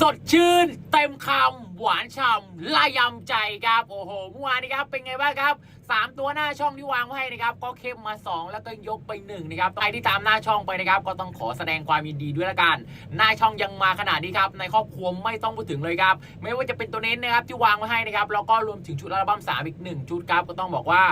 สดชื่น เต็มคำหวานฉ่ำละยำใจครับ โอ้โหเมื่อวานนี้ครับ เป็นไงบ้างครับ สามตัวหน้าช่องที่วางไว้ให้นะครับก็เข้มมา 2 แล้วก็ยกไป1นะครับใครที่ตามหน้าช่องไปนะครับก็ต้องขอแสดงความยินดีด้วยละกัน หน้าช่องยังมาขนาดนี้ครับในครอบครัวไม่ต้องพูดถึงเลยครับไม่ว่าจะเป็นตัวเน้นนะครับที่วางไว้ให้นะครับแล้วก็รวมถึงชุดอัลบั้ม3อีก 1 ชุดครับก็ต้องบอกว่า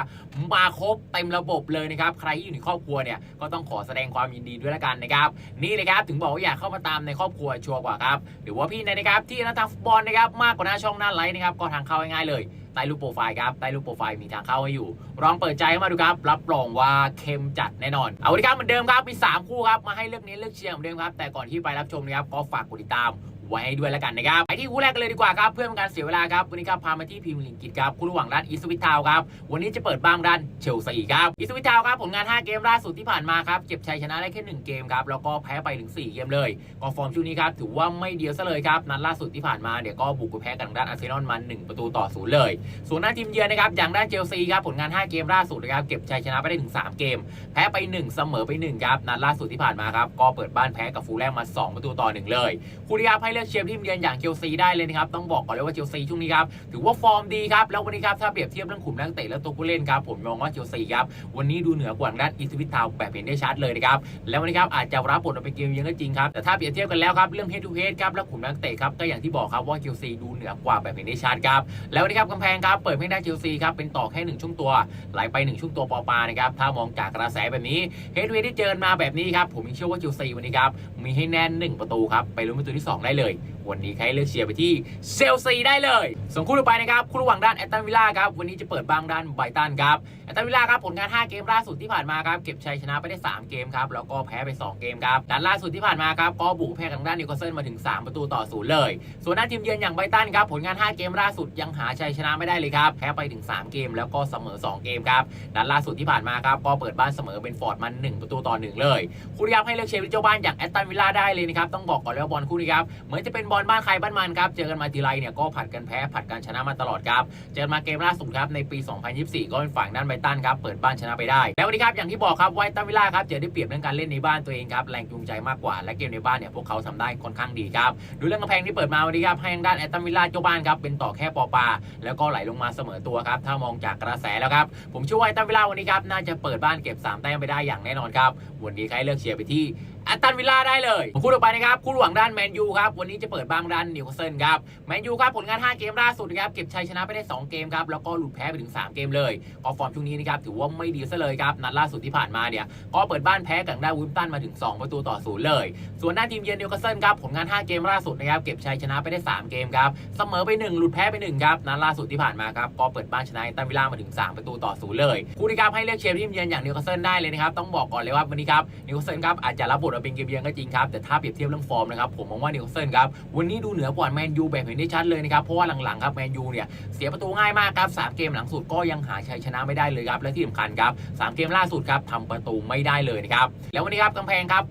มาครบเต็มระบบเลยนะครับใครที่อยู่ในครอบครัวเนี่ยก็ต้องขอแสดงความยินดีด้วยละกันนะครับนี่เลยครับถึงบอกว่าอยากเข้ามาตามในครอบครัวชัวร์กว่าครับหรือว่าพี่ในนะครับที่นักทางฟุตบอลนะครับมากกว่าหน้าช่องหน้าไลน์นะครับก็ทางเข้าง่ายๆเลยใต้รูปโปรไฟล์ครับใต้รูปโปรไฟล์มีทางเข้าให้อยู่ลองเปิดใจเข้ามาดูครับ รับรองว่าเข้มจัดแน่นอน เอาละครับเหมือนเดิมครับมีสามคู่ครับมาให้เลือกเน้เลือกเชียร์เหมือนเดิมครับแต่ก่อนที่ไปรับชมนะครับก็ฝากกดติดตาม ไว้ให้ด้วยแล้วกันนะครับไปที่คู่แรกกันเลยดีกว่าครับเพื่อเป็นการเสียเวลาครับวันนี้ครับพามาที่พรีเมียร์ลีกอังกฤษครับคู่ระหว่างด้านอีสวิตทาวครับวันนี้จะเปิดบ้างด้านเชลซีครับอีสวิตทาวครับผลงาน 5 เกมล่าสุดที่ผ่านมาครับเก็บชัยชนะได้แค่1เกมครับแล้วก็แพ้ไปถึง 4 เกมเลยก็ฟอร์มช่วงนี้ครับถือว่าไม่เดียวซะเลยครับนัดล่าสุดที่ผ่านมาเดี๋ยวก็บุกไปแพ้กับด้านอาร์เซนอลมา1ประตูต่อศูนย์เลย ส่วนหน้าทีมเยือนนะครับอย่างด้านเชลซีครับผลงาน 5 เกมล่าสุดนะครับเก็บชัยชนะไปได้ถึง 3 เกม แพ้ไป 1 เสมอไป1ครับนัดล่าสุดที่ผ่านมาครับก็เปิดบ้านแพ้กับฟูลแลมมา 2 ประตูต่อ 1 เลยคูรับให้เลือกเชียร์ทีมเยือนอย่างเชลซีได้เลยนะครับต้องบอกก่อนเลยว่าเชลซีช่วงนี้ครับถือว่าฟอร์มดีครับแล้ววันนี้ครับถ้าเปรียบเทียบเรื่องขุมนักเตะและตัวผู้เล่นครับผมมองว่าเชลซีครับวันนี้ดูเหนือกว่าด้านอีสวิทาวแบบเห็นได้ชัดเลยนะครับแล้ววันนี้ครับอาจจะรับบทเอาไปเกมเยือนก็จริงครับแต่ถ้าเปรียบเทียบกันแล้วครับเรื่องเฮดทูเฮดครับและขุมนักเตะครับก็อย่างที่บอกครับว่าเชลซีดูเหนือกว่าแบบเห็นได้ชัดครับแล้ววันนี้ครับกำแพงครับเปิดให้ได้เชลซีครับเป็นต่อแค่หนึ่งช่วงตัวไหลไปหนึ่งช่วงตัวปอปานะครับถ้ามองจากกระแสแบบนี้เฮดทูเฮดที่เจอมาแบบนี้ครับผมยังเชื่อว่าเชลซีวันนี้ครับมีให้แน่นหนึ่งประตูครับไปลุ้นประตูที่สองได้เลยวันนี้ใครเลือกเชียร์ไปที่เชลซีได้เลยส่วนคู่ต่อไปนะครับคู่ระหว่างด้านแอตตันวิลล่าครับวันนี้จะเปิดบ้างด้านไบตันครับแอตตันวิลล่าครับผลงาน 5 เกมล่าสุดที่ผ่านมาครับเก็บชัยชนะไปได้ 3 เกมครับแล้วก็แพ้ไป 2 เกมครับด้านล่าสุดที่ผ่านมาครับก็บุกแพ้ทางด้านนิวคาสเซิลมาถึง 3 ประตูต่อศูนย์เลย ส่วนด้านทีมเยือนอย่างไบตันครับผลงาน 5 เกมล่าสุดยังหาชัยชนะไม่ได้เลยครับแพ้ไปถึง 3 เกมแล้วก็เสมอ 2 เกมครับด้านล่าสุดที่ผ่านมาครับก็เปิดบ้านเสมอเป็นฟอร์ดมัน1ประตูต่อ1เลยคู่นี้ครับให้เลือกเชียร์เจ้าบ้านอย่างแอตตันวิลล่าได้เลยนะครับต้องบอกก่อนเลยว่าบอลคู่นี้ครับเมือนจะเป็นบอลบ้านใครบ้านมันครับเจอกันมาทีไรเนี่ยก็ผัดกันแพ้ผัดกันชนะมาตลอดครับเจอมาเกมล่าสุดครับในปี 2024 ก็เป็นฝั่งด้านไบตันครับเปิดบ้านชนะไปได้ แล้ววันนี้ครับอย่างที่บอกครับไวตันวิลล่าครับเจอได้เปรียบเรื่องการเล่นในบ้านตัวเองครับแรงจูงใจมากกว่าและเกมในบ้านเนี่ยพวกเขาทำได้ค่อนข้างดีครับดูเรื่องกำแพงที่เปิดมาวันนี้ครับให้ทางด้านแอตตันวิลล่าเจ้าบ้านครับเป็นต่อแค่ปอปาแล้วก็ไหลลงมาเสมอตัวครับถ้ามองจากกระแสแล้วครับผมเชื่อว่าแอตตันวิลล่าวันนี้ครับน่าจะเปิดบ้านเก็บสามแต้มไปได้อย่างแน่นอนครับวันนี้ใครเลือกเชียร์ไปที่ แอตตันวิลล่าได้เลยคู่ต่อไปนะครับคู่หว่างด้านแมนยูครับวันนี้จะเปิดบ้างด้านนิวคาสเซิลครับแมนยูครับผลงาน 5 เกมล่าสุดนะครับเก็บชัยชนะไปได้ 2 เกมครับแล้วก็หลุดแพ้ไปถึง 3 เกมเลยก็ฟอร์มช่วงนี้นะครับถือว่าไม่ดีซะเลยครับนัดล่าสุดที่ผ่านมาเนี่ยก็เปิดบ้านแพ้กับด้านวิมตันมาถึง 2 ประตูต่อศูนย์เลย ส่วนหน้าทีมเยือนนิวคาสเซิลครับผลงาน 5 เกมล่าสุดนะครับเก็บชัยชนะไปได้ 3 เกมครับเสมอไป 1 หลุดแพ้ไป1ครับนัดล่าสุดที่ผ่านมาครับก็เปิดบ้านชนะแอตตันวิลล่ามาถึง 3 ประตูต่อศูนย์เลยคู่นี้ครับให้เลือกเชียร์ทีมเยือนอย่างนิวคาสเซิลได้เลยนะครับต้องบอกก่อนเลยว่าวันนี้ครับนิวคาสเซิลครับอาจจะรับบทราเป็นเกมเยือนก็จริงครับ แต่ถ้าเปรียบเทียบเรื่องฟอร์มนะครับผมมองว่านิวคาสเซิลครับวันนี้ดูเหนือกว่าแมนยูแบบเห็นได้ชัดเลยนะครับเพราะว่าหลังๆครับแมนยูเนี่ยเสียประตูง่ายมากครับสามเกมหลังสุดก็ยังหาชัยชนะไม่ได้เลยครับและที่สำคัญครับสามเกมล่าสุดครับทำประตูไม่ได้เลยนะครับแล้ววันนี้ครับกำแพงครับ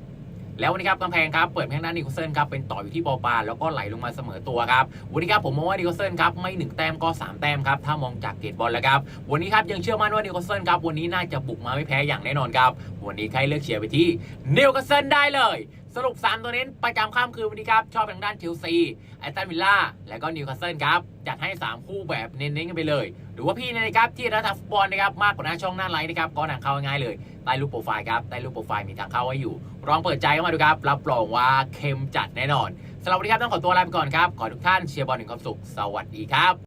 แล้ววันนี้ครับกำแพงครับเปิดแข้งด้านนิโคลเซนครับเป็นต่ออยู่ที่ปอปาแล้วก็ไหลลงมาเสมอตัวครับวันนี้ครับผมมองว่านิโคลเซนครับไม่หนึ่งแต้มก็สามแต้มครับถ้ามองจากเกตบอลแล้วครับวันนี้ครับยังเชื่อมั่นว่านิโคลเซนครับวันนี้น่าจะบุกมาไม่แพ้อย่างแน่นอนครับวันนี้ใครเลือกเชียร์ไปที่นิโคลเซนได้เลย สรุป 3 ตัวเน้นประจำข้ามคืนวันนี้ครับ ชอบทางด้านเชลซีแอตตันวิลล่าและก็นิวคาสเซิลครับ จัดให้ 3 คู่แบบเน้นๆกันไปเลย หรือว่าพี่นะครับที่รัฐฟุตบอลนะครับมากกว่าหน้าช่องหน้าไลน์นะครับก็ทางเข้าง่ายเลยใต้รูปโปรไฟล์ครับใต้รูปโปรไฟล์มีทางเข้าไว้อยู่ลองเปิดใจเข้ามาดูครับรับรองว่าเข้มจัดแน่นอนสำหรับวันนี้ครับต้องขอตัวลาไปก่อนครับขอทุกท่านเชียร์บอลถึงความสุข สวัสดีครับ